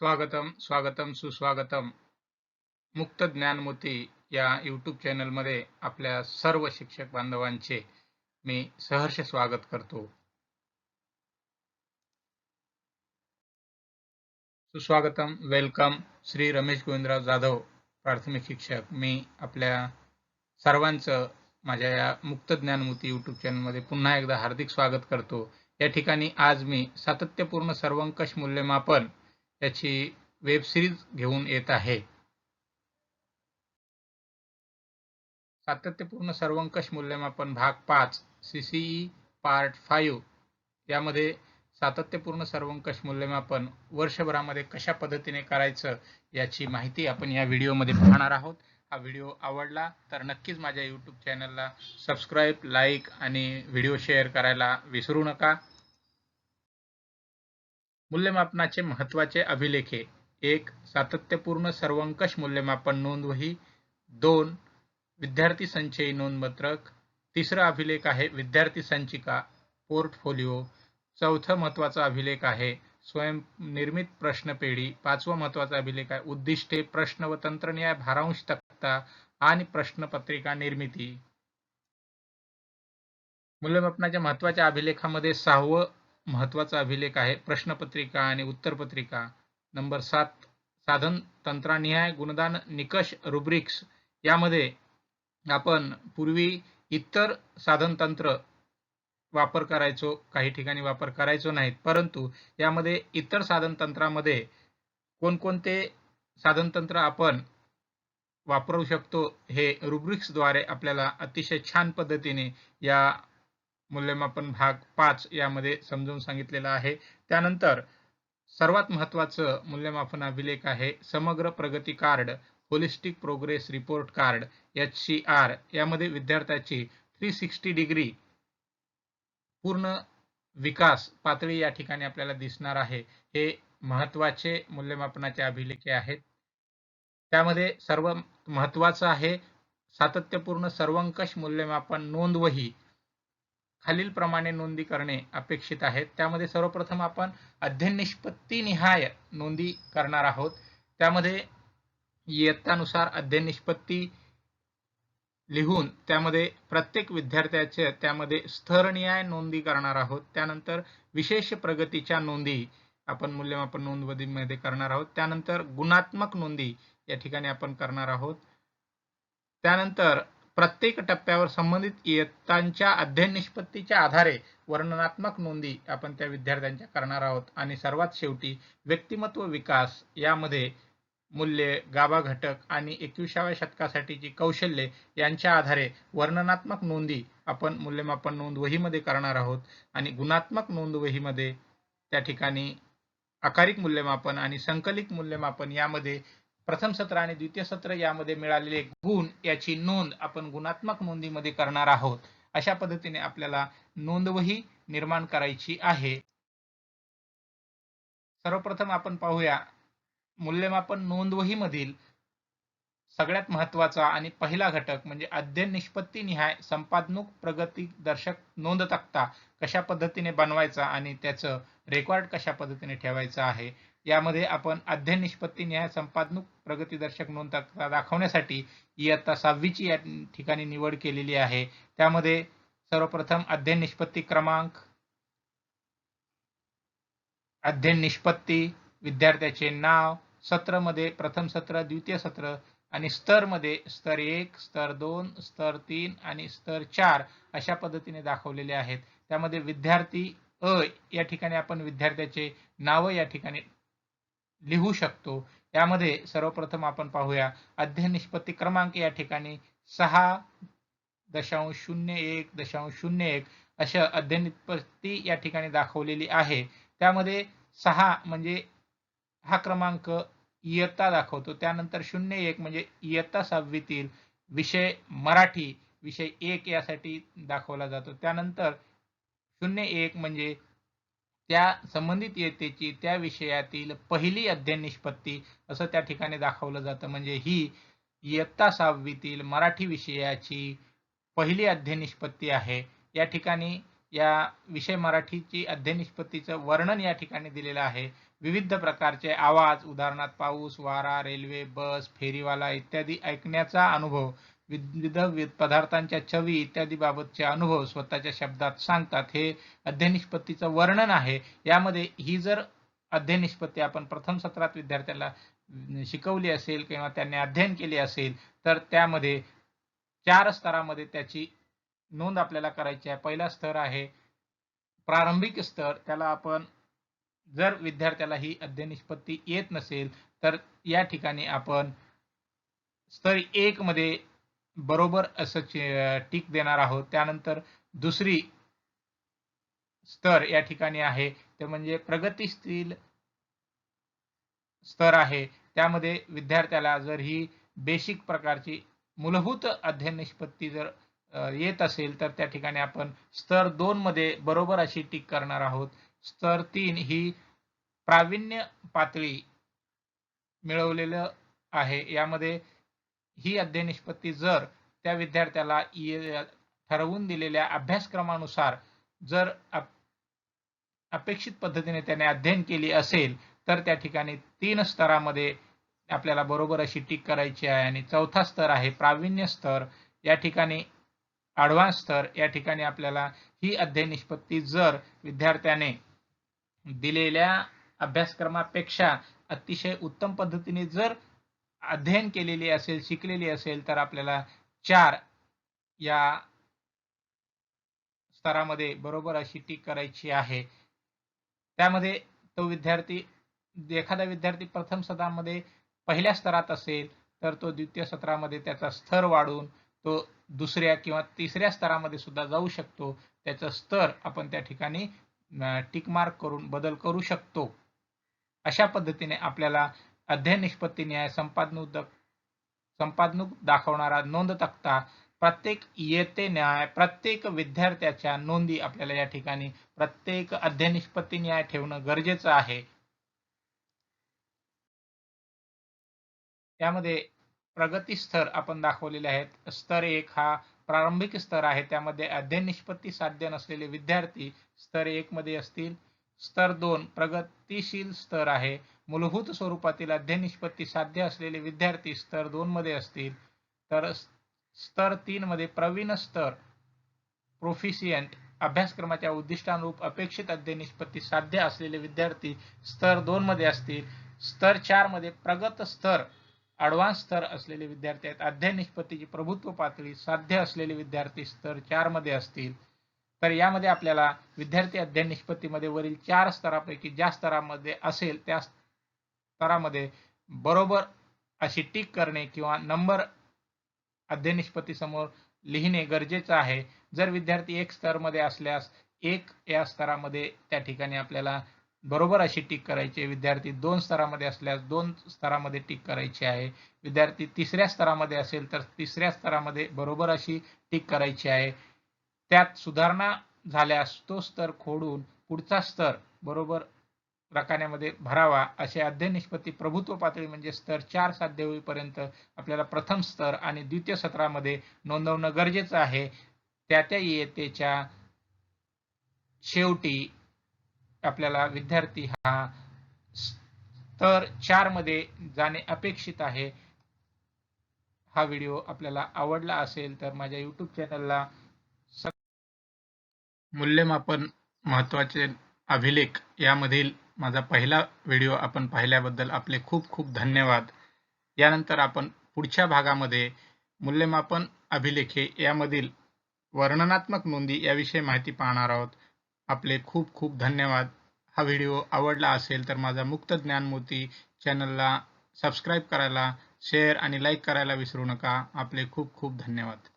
स्वागतम स्वागतम सुस्वागतम. मुक्त ज्ञानमोती या यूट्यूब चॅनलमध्ये आपल्या सर्व शिक्षक बांधवांचे मी सहर्ष स्वागत करतो. सुस्वागतम वेलकम श्री रमेश गोविंदराव जाधव प्राथमिक शिक्षक. मी आपल्या सर्वांचं माझ्या या मुक्त ज्ञानमूर्ती यूट्यूब चॅनलमध्ये पुन्हा एकदा हार्दिक स्वागत करतो. या ठिकाणी आज मी सातत्यपूर्ण सर्वंकष मूल्यमापन त्याची वेब सिरीज घेऊन येत आहे. सातत्यपूर्ण सर्वंकष मूल्यमापन भाग पाच सीसीई पार्ट फाईव्ह. यामध्ये सातत्यपूर्ण सर्वंकष मूल्यमापन वर्षभरामध्ये कशा पद्धतीने करायचं याची माहिती आपण या व्हिडिओमध्ये पाहणार आहोत. हा व्हिडिओ आवडला तर नक्कीच माझ्या यूट्यूब चॅनलला सबस्क्राईब लाईक आणि व्हिडिओ शेअर करायला विसरू नका. मूल्यमापनाचे महत्त्वाचे अभिलेखे एक सातत्यपूर्ण सर्वंकष मूल्यमापन नोंदवही दोन विद्यार्थी संचयी नोंदपत्रक. तिसरा अभिलेख आहे विद्यार्थी संचिका पोर्टफोलिओ. चौथं महत्त्वाचा अभिलेख आहे स्वयंनिर्मित प्रश्नपेढी पाचवा महत्त्वाचा अभिलेख आहे उद्दिष्टे प्रश्न व तंत्रन्याय भारांश तक्ता आणि प्रश्नपत्रिका निर्मिती. मूल्यमापनाच्या महत्त्वाच्या अभिलेखामध्ये सहावं महत्त्वाचा अभिलेख आहे. प्रश्नपत्रिका आणि उत्तरपत्रिका. नंबर सात साधन तंत्रानिहाय गुणदान निकष रुब्रिक्स यामध्ये आपण पूर्वी इतर साधन तंत्र वापर करायचो काही ठिकाणी वापर करायचो नाहीत. परंतु यामध्ये इतर साधन तंत्रामध्ये कोणकोणते साधन तंत्र आपण वापरू शकतो हे रुब्रिक्सद्वारे आपल्याला अतिशय छान पद्धतीने या मूल्यमापन भाग पाच यामध्ये समजून सांगितलेलं आहे. त्यानंतर सर्वात महत्वाचं मूल्यमापन अभिलेख आहे. समग्र प्रगती card holistic progress report card H C R यामध्ये विद्यार्थ्याची थ्री सिक्स्टी डिग्री पूर्ण विकास पातळी या ठिकाणी आपल्याला दिसणार आहे. हे महत्त्वाचे मूल्यमापनाचे अभिलेखे आहेत. त्यामध्ये सर्व महत्वाचं आहे सातत्यपूर्ण सर्वंकष मूल्यमापन नोंदवही. खालीलप्रमाणे नोंदी करणे अपेक्षित आहे त्यामध्ये सर्वप्रथम आपण अध्ययन निष्पत्ती निहाय नोंदी करणार आहोत. त्यामध्ये इयत्तानुसार अध्ययन निष्पत्ती लिहून त्यामध्ये प्रत्येक विद्यार्थ्याचे त्यामध्ये स्तरनिहाय नोंदी करणार आहोत. त्यानंतर विशेष प्रगतीच्या नोंदी आपण मूल्यमापन नोंदवधीमध्ये करणार आहोत. त्यानंतर गुणात्मक नोंदी या ठिकाणी आपण करणार आहोत. त्यानंतर प्रत्येक टप्प्यावर संबंधित इयत्तांच्या अध्ययन निष्पत्तीच्या आधारे वर्णनात्मक नोंदी आपण त्या विद्यार्थ्यांच्या करणार आहोत. आणि सर्वात शेवटी व्यक्तिमत्व विकास यामध्ये मूल्ये गाभा घटक आणि एकविसाव्या शतकासाठीची कौशल्ये यांच्या आधारे वर्णनात्मक नोंदी आपण मूल्यमापन नोंद वहीमध्ये करणार आहोत. आणि गुणात्मक नोंद वहीमध्ये त्या ठिकाणी आकारिक मूल्यमापन आणि संकलित मूल्यमापन यामध्ये प्रथम सत्र आणि द्वितीय सत्र यामध्ये मिळालेले गुण याची नोंद आपण गुणात्मक नोंदीमध्ये करणार आहोत. अशा पद्धतीने आपल्याला नोंदवही निर्माण करायची आहे. सर्वप्रथम आपण पाहूया मूल्यमापन नोंदवही मधील सगळ्यात महत्त्वाचा आणि पहिला घटक म्हणजे अध्ययन निष्पत्ती निहाय संपादनुक प्रगती दर्शक नोंद तक्ता कशा पद्धतीने बनवायचा आणि त्याचं रेकॉर्ड कशा पद्धतीने ठेवायचं आहे. यामध्ये आपण अध्ययन निष्पत्ती न्याय संपादनुक प्रगतीदर्शक नोंद दाखवण्यासाठी इयत्ता सहावीची या ठिकाणी निवड केलेली आहे. त्यामध्ये सर्वप्रथम अध्ययन निष्पत्ती क्रमांक अध्ययन निष्पत्ती विद्यार्थ्याचे नाव सत्रमध्ये प्रथम सत्र द्वितीय सत्र आणि स्तरमध्ये स्तर एक स्तर दोन स्तर तीन आणि स्तर चार अशा पद्धतीने दाखवलेले आहेत. त्यामध्ये विद्यार्थी अ या ठिकाणी आपण विद्यार्थ्याचे नाव या ठिकाणी लिहू शकतो. यामध्ये सर्वप्रथम आपण पाहूया अध्ययन निष्पत्ती क्रमांक या ठिकाणी सहा दशांश शून्य एक दशांश शून्य एक अशा अध्ययन निष्पत्ती या ठिकाणी दाखवलेली आहे. त्यामध्ये सहा म्हणजे हा क्रमांक इयत्ता दाखवतो. त्यानंतर शून्य एक म्हणजे इयत्ता सहावीतील विषय मराठी विषय एक यासाठी दाखवला जातो. त्यानंतर शून्य एक म्हणजे त्या संबंधित येतेची त्या विषयातील पहिली अध्ययन निष्पत्ती असं त्या ठिकाणी दाखवलं जातं. म्हणजे ही इयत्ता सहावीतील मराठी विषयाची पहिली अध्ययन निष्पत्ती आहे. या ठिकाणी या विषय मराठीची अध्ययन निष्पत्तीचं वर्णन या ठिकाणी दिलेलं आहे. विविध प्रकारचे आवाज उदाहरणार्थ पाऊस वारा रेल्वे बस फेरीवाला इत्यादी ऐकण्याचा अनुभव विविध पदार्थांच्या चवी इत्यादी बाबतचे अनुभव स्वतःच्या शब्दात सांगतात. हे अध्ययनिष्पत्तीचं वर्णन आहे. यामध्ये ही जर अध्ययनिष्पत्ती आपण प्रथम सत्रात विद्यार्थ्याला शिकवली असेल किंवा त्यांनी अध्ययन केले असेल तर त्यामध्ये चार स्तरामध्ये त्याची नोंद आपल्याला करायची आहे. पहिला स्तर आहे प्रारंभिक स्तर. त्याला आपण जर विद्यार्थ्याला ही अध्ययनिष्पत्ती येत नसेल तर या ठिकाणी आपण स्तर एक मध्ये बरोबर असं टिक देणार आहोत. त्यानंतर दुसरी स्तर या ठिकाणी आहे. ते म्हणजे प्रगतीशील स्तर आहे. त्यामध्ये विद्यार्थ्याला जर ही बेसिक प्रकारची मूलभूत अध्ययन निष्पत्ती जर येत असेल तर त्या ठिकाणी आपण स्तर दोन मध्ये बरोबर अशी टिक करणार आहोत. स्तर तीन ही प्रावीण्य पातळी मिळवलेलं आहे. यामध्ये ही अध्ययन निष्पत्ती जर त्या विद्यार्थ्याला ठरवून दिलेल्या अभ्यासक्रमानुसार जर अपेक्षित पद्धतीने त्याने अध्ययन केली असेल तर त्या ठिकाणी तीन स्तरामध्ये आपल्याला बरोबर अशी टीक करायची आहे. आणि चौथा स्तर आहे प्रावीण्य स्तर. या ठिकाणी अडव्हान्स स्तर. या ठिकाणी आपल्याला ही अध्ययन निष्पत्ती जर विद्यार्थ्याने दिलेल्या अभ्यासक्रमापेक्षा अतिशय उत्तम पद्धतीने जर अध्ययन केलेली असेल शिकलेली असेल तर आपल्याला चार या स्तरामध्ये बरोबर अशी टीक करायची आहे. त्यामध्ये तो विद्यार्थी एखादा विद्यार्थी प्रथम सत्रामध्ये पहिल्या स्तरात असेल तर तो द्वितीय सत्रामध्ये त्याचा स्तर वाढून तो दुसऱ्या किंवा तिसऱ्या स्तरामध्ये सुद्धा जाऊ शकतो. त्याचं स्तर आपण त्या ठिकाणी टिक मार्क करून बदल करू शकतो. अशा पद्धतीने आपल्याला अध्ययन निष्पत्ती न्याय संपादनुक संपादनुक दाखवणारा नोंद तक्ता प्रत्येक येते न्याय प्रत्येक विद्यार्थ्याच्या नोंदी आपल्याला या ठिकाणी प्रत्येक अध्ययन निष्पत्ती न्याय ठेवणं गरजेचं आहे. त्यामध्ये प्रगती स्तर आपण दाखवलेले आहेत. स्तर एक हा प्रारंभिक स्तर आहे. त्यामध्ये अध्ययन निष्पत्ती साध्य नसलेले विद्यार्थी स्तर एक मध्ये असतील. स्तर दोन प्रगतीशील स्तर आहे. मूलभूत स्वरूपातील अध्ययन निष्पत्ती साध्य असलेले विद्यार्थी स्तर दोन मध्ये असतील तर स्तर तीन मध्ये प्रवीण स्तर प्रोफिशियंट अभ्यासक्रमाच्या उद्दिष्टानुरूप अपेक्षित अध्ययन निष्पत्ती साध्य असलेले विद्यार्थी स्तर दोन मध्ये असतील. स्तर चारमध्ये प्रगत स्तर अडव्हान्स स्तर असलेले विद्यार्थी आहेत. अध्ययन निष्पत्तीची प्रभुत्व पातळी साध्य असलेले विद्यार्थी स्तर चारमध्ये असतील. तर यामध्ये आपल्याला विद्यार्थी अध्ययन निष्पत्तीमध्ये वरील चार स्तरापैकी ज्या स्तरामध्ये असेल त्या स्तरामध्ये बरोबर अशी टीक करणे किंवा नंबर अध्ययनिष्पत्ती समोर लिहिणे गरजेचं आहे. जर विद्यार्थी एक स्तरमध्ये असल्यास एक या स्तरामध्ये त्या ठिकाणी आपल्याला बरोबर अशी टीक करायची विद्यार्थी दोन स्तरामध्ये असल्यास दोन स्तरामध्ये टीक करायची आहे. विद्यार्थी तिसऱ्या स्तरामध्ये असेल तर तिसऱ्या स्तरामध्ये बरोबर अशी टीक करायची आहे. त्यात सुधारणा झाल्यास तो स्तर खोडून पुढचा स्तर बरोबर रकान्यामध्ये भरावा असे अध्ययन निष्पत्ती प्रभुत्व पातळी म्हणजे स्तर चार साध्य होईपर्यंत आपल्याला प्रथम स्तर आणि द्वितीय सत्रामध्ये नोंदवणं गरजेचं आहे. त्या त्या इयत्तेच्या शेवटी आपल्याला विद्यार्थी हा स्तर चारमध्ये जाणे अपेक्षित आहे. हा व्हिडिओ आपल्याला आवडला असेल तर माझ्या युट्यूब चॅनलला मूल्यमापन महत्त्वाचे अभिलेख यामधील माझा पहिला व्हिडिओ आपण पाहिल्याबद्दल आपले खूप खूप धन्यवाद. यानंतर आपण पुढच्या भागामध्ये मूल्यमापन अभिलेखे यामधील वर्णनात्मक नोंदी याविषयी माहिती पाहणार आहोत. आपले खूप खूप धन्यवाद. हा व्हिडिओ आवडला असेल तर माझा मुक्त ज्ञानमूर्ती चॅनलला सबस्क्राईब करायला शेअर आणि लाईक करायला विसरू नका. आपले खूप खूप धन्यवाद.